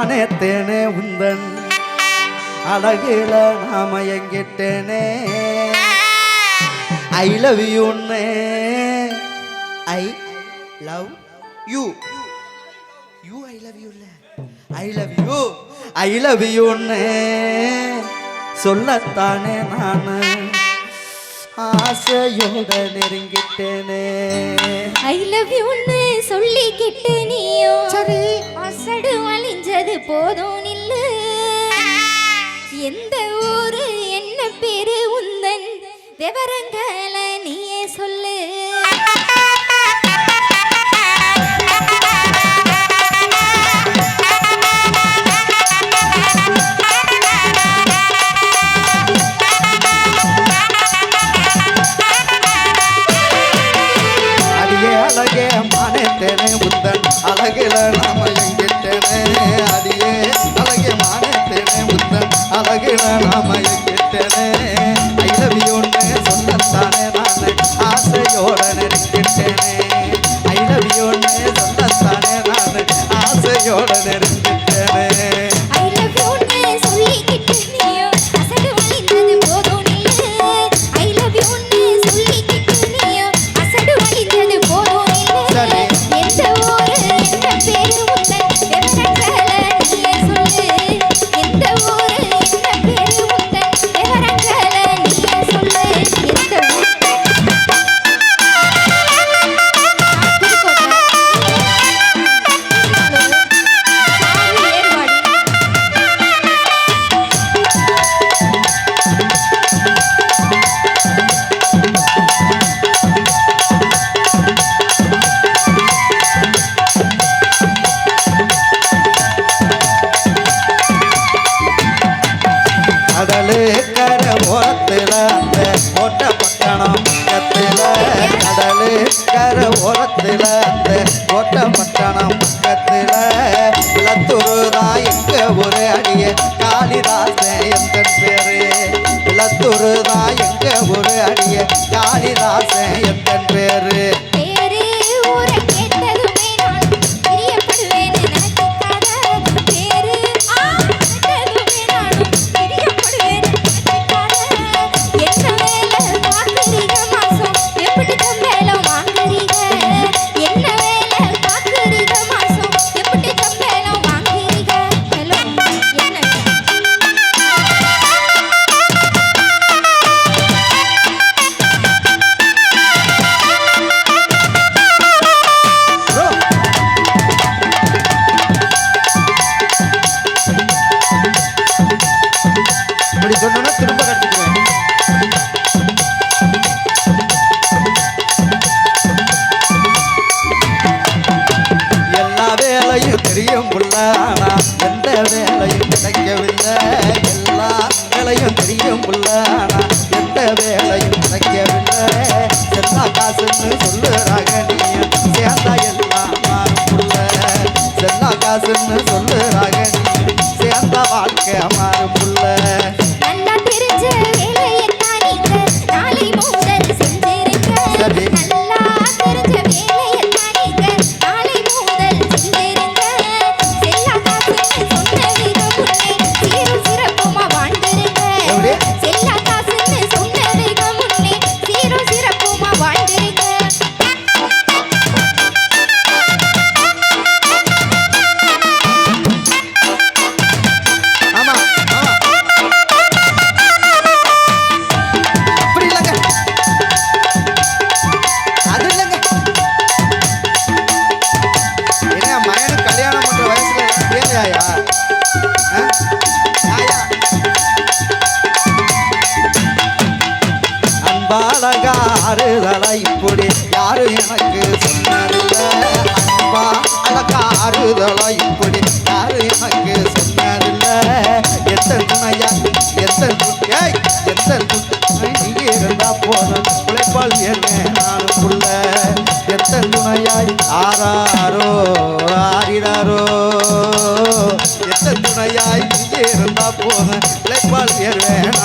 நானே தேனே உந்தன். அழகில நாம எங்கிட்டேனே. I love யூன்னே I love you you I love you இல்ல I love you I love யூன்னு சொல்லத்தானே நான். ஆசையோட நெருங்கிட்டேனே. ஐ லவ் யூன்னு சொல்லிக்கிட்டு நீயோ? சரி. அசடு அழிஞ்சது போதும் நில்லு எந்த ஊரு என்ன பேரு உந்தன்? விவரங்க போவேன். உழைப்பால் உயர்வேன்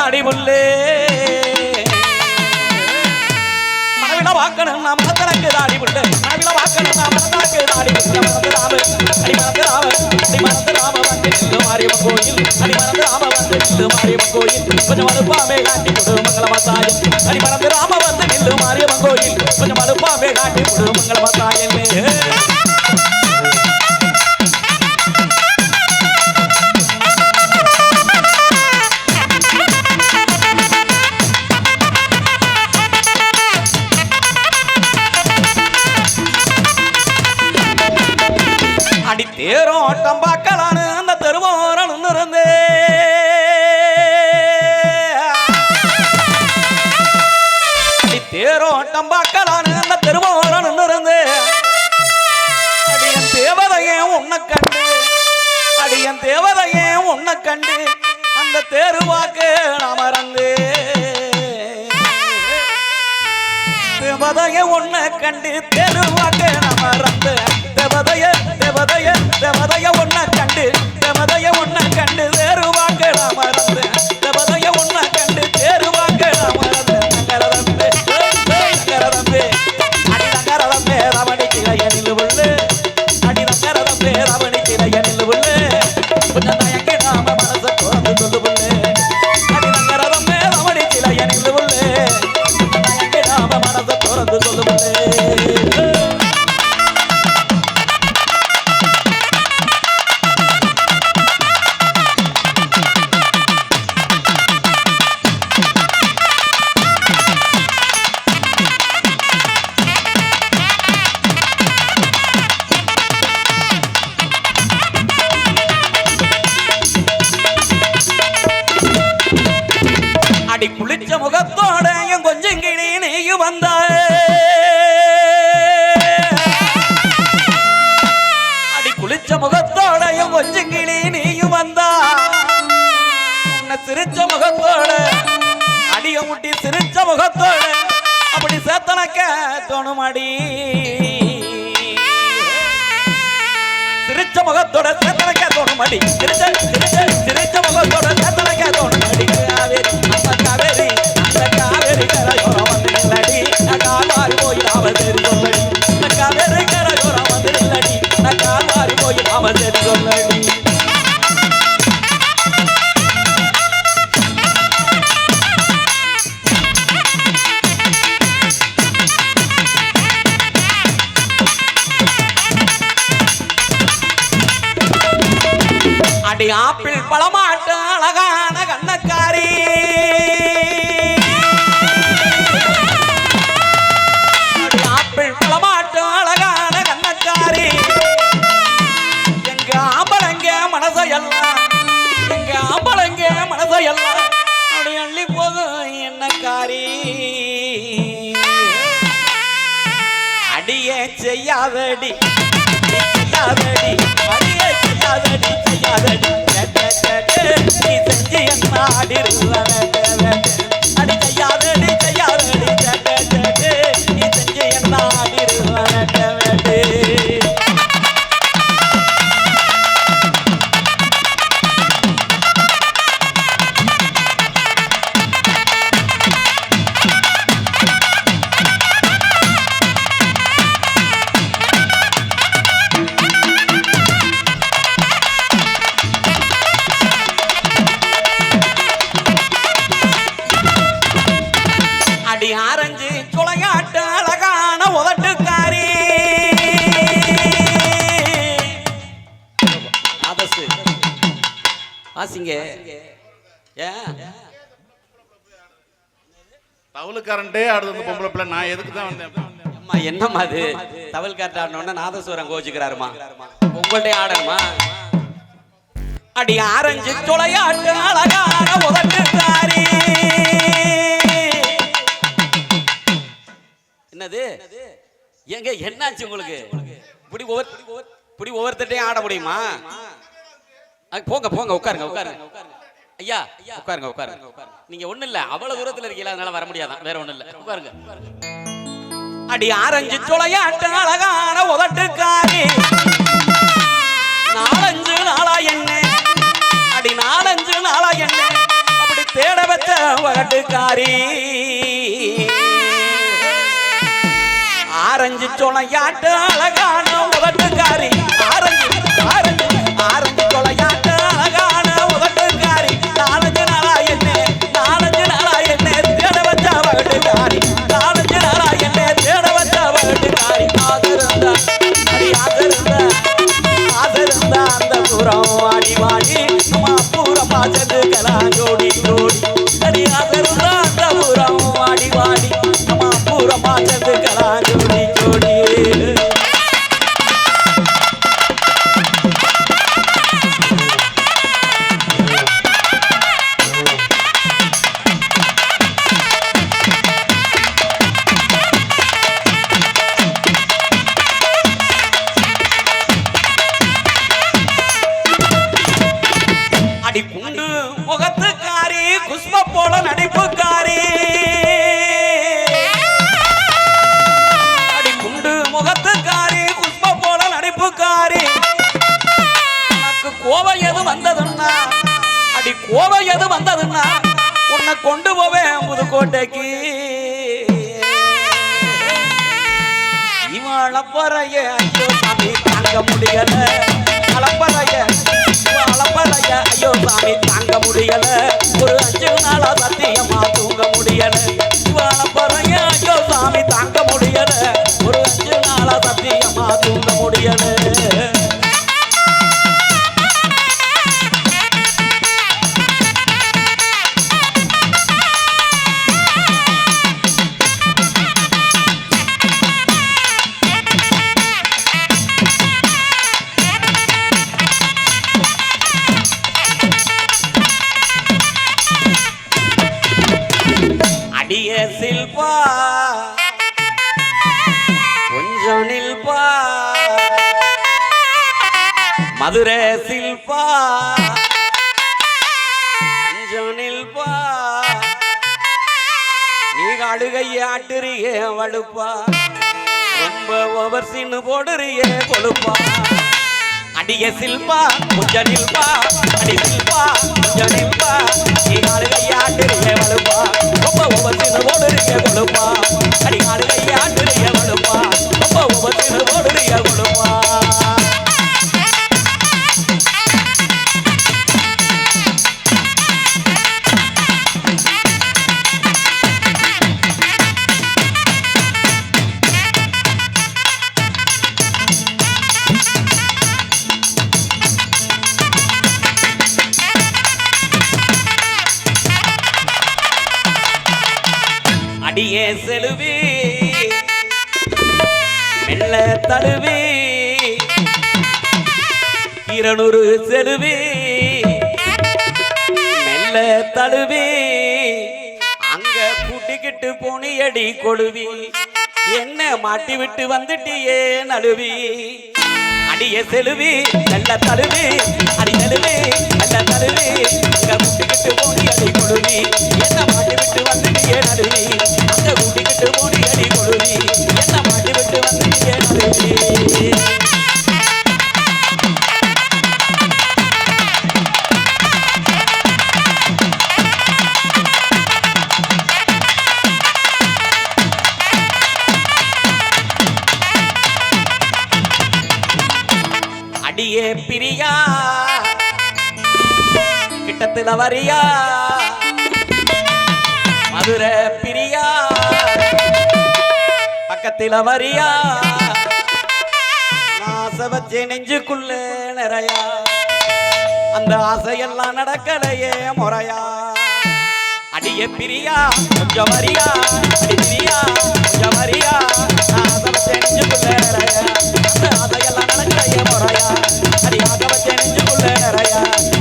எனக்கு தாடி புள்ளே மனவில பார்க்கணும்னா மனத்தனக்கு தாடி புள்ளே மனவில பார்க்கணும்னா மனத்தனக்கு தாடி புள்ளே மனத்து ராம அடி மனத்து ராம அடி மனத்து ராம வந்து நின்று மாரியம்மன் கோயில். அடி மனத்து ராம வந்து நின்று மாரியம்மன் கோயில். கொஞ்சம் மறுப்பாமே காட்டி கொடு மங்கள மத்தாயம். அடி மனத்து ராம வந்து நின்று மாரியம்மன் கோயில். கொஞ்சம் மறுப்பாமே காட்டி கொடு மங்கள மத்தாயமே. அடி தேரோட்டம் பார்க்கலான்னு அந்த தெருவோரம் இருந்தே தேரோட்டம் பார்க்கலான்னு அந்த தெருவோரம் இருந்து அடியன் தேவதையே உன்னை கண்டு. அடியன் தேவதையே உன்னை கண்டு. அந்த தேருவாக்கு நான் மறந்து தேவதைய உன்னை கண்டு. தெருவ தேவதைய உன்னை அப்படி சேத்தனக்க தோணுமாடி. சிரிச்ச முகத்தோட சேத்தனக்க தோணுமாடி. சிரிச்ச சிரிச்ச சிரிச்ச முகத்தோட செய்யாதடி நீ செய்யாதடி அடியே செய்யாதடி செய்யாதடி நீ செஞ்சு என் ஆடிருவ ஏன் தவுளுக்காரன்ட்டே ஆடுது அந்த பொம்பளை பிள்ளை நான் எதுக்கு தான் வந்தேன்? அம்மா என்னம்மா அது? தவல் காட்டு ஆடணும்னா நாதஸ்வரம் கோச்சுக்கிறாருமா உங்கள்கிட்ட ஆடணுமா? அடி ஆரஞ்சு சுளையாட்டு அழகான உதட்டுக்காரி. என்னது? ஏங்க என்னாச்சு உங்களுக்கு? இப்படி ஒவ்வொரு இப்படி ஒவ்வொருத்தட்டையும் ஆட முடியுமா? அங்க போங்க போங்க உட்காருங்க உட்காருங்க. ஐயா உட்காருங்க உட்காருங்க. நீங்க ஒண்ணு இல்ல அவ்வளவு தூரத்துல இருக்கீங்களா? அதனால வர முடியாதான் வேற ஒண்ணு இல்ல. உட்காருங்க. அடி ஆரஞ்சு சுளையாட்டு அழகான உதட்டுக்காரி. நாலஞ்சு நாளா என்ன? அடி நாலஞ்சு நாளா என்ன? அப்படி தேட வச்ச உதட்டுக்காரி. ஆரஞ்சு சுளையாட்டு அழகான உதட்டுக்காரி. ஆரஞ்சு ஆரஞ்சு రాజను எது உன்னை கொண்டு போவேன் புதுக்கோட்டைக்கு. இவன் அளப்பறைய ஐயோ சாமி தாங்க முடியல. அளப்பறைய அளப்பறைய ஐயோ சாமி தாங்க முடியல. ஒரு அஞ்சு நாளா சத்தியமா தூங்க முடியல. இவன் அளப்பறைய ஐயோ சாமி தாங்க முடியல. ஒரு அஞ்சு நாளா சத்தியமா தூங்க முடியல. நீ அழுகையாட்டுறியே வலுப்பா ரொம்ப ஓவர் சீனு போடுறியே கொழுப்பா. அடிய சில்பா கொஞ்சம் நில்பா அடி சில்பா கொஞ்சம் நில்பா. நீ அழுகையாட்டுறியே வலுப்பா ரொம்ப ஓவர் சீனு போடுறியே கொழுப்பா. அடி அழுகையாட்டுறியே வலுப்பா ரொம்ப ஓவர் சீனு போடுறியே கொழுப்பா. அடியே செலுவி? மெல்ல தழுவி. இருநூறு செலுவி. மெல்ல தழுவி. அங்க கூட்டிக்கிட்டு போனியடி கொழுவி என்ன மாட்டி விட்டு வந்துட்டியே நழுவி. அடிய செலுவி நல்ல தழுவி. அடி நழுவி நல்ல தழுவி. அங்க கூட்டிக்கிட்டு போனி நான் ஆசை நெஞ்சுக்குள்ள நிறையா. அந்த ஆசையெல்லாம் நடக்கலையே முறையா. அடியே பிரியா கொஞ்சம் வரியா? பிரியா கொஞ்சம் வரியா? ஆசை நெஞ்சுக்குள்ள நிறையா. அந்த ஆசையெல்லாம் நடக்கலையே முறையா. அடி ஆசை நெஞ்சுக்குள்ள நிறையா.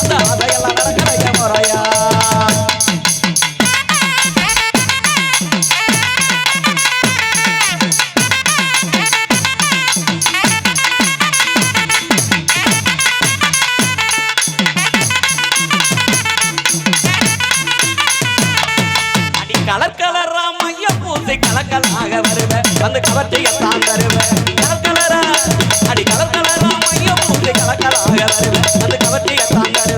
அந்த ஆசையெல்லாம் நடக்கலையே முறையா. வந்து கவர்ச்சியத்தான் தருவேன். கலர் கலரா அடி கலர் கலரா மையம் கலக்கலாக தருவேன். வந்து கவர்ச்சியத்தான் தருவேன்.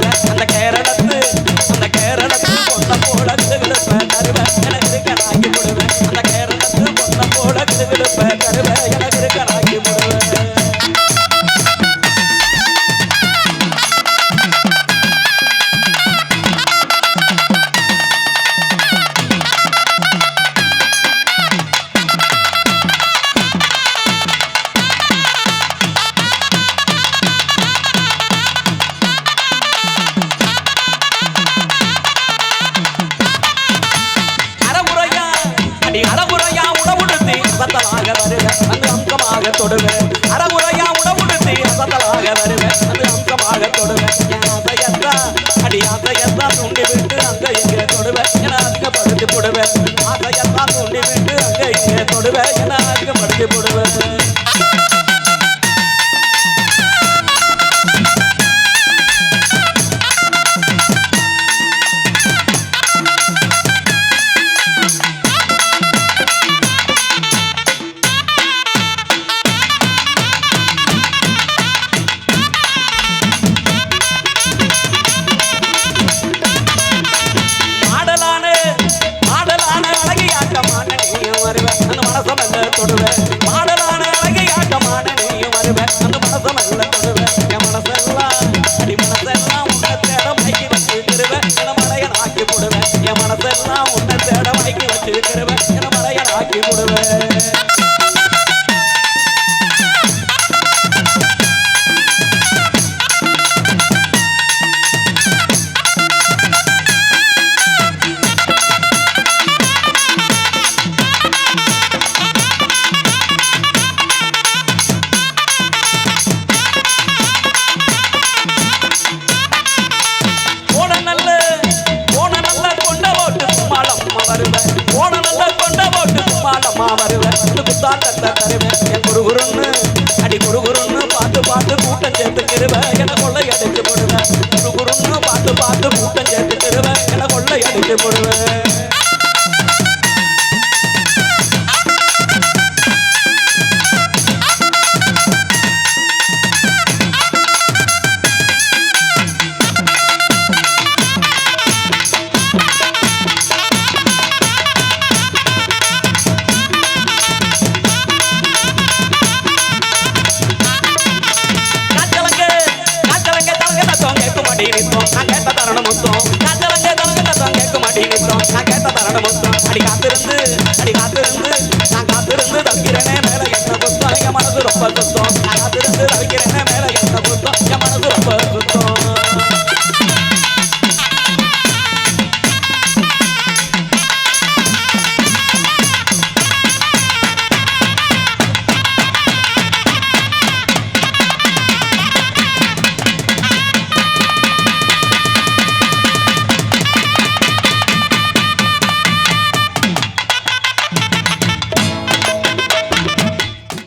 கட்டி விடுவேன் பார்த்து பார்த்து கூட்டம் சேர்த்துக்கிருவேன் என கொள்ளை அடிச்சு போடுவேன். குரு குருன்னு பார்த்து பார்த்து கூட்டம் சேர்த்துக்கிருவேன் என கொள்ளை அடிச்சு போடுவேன்.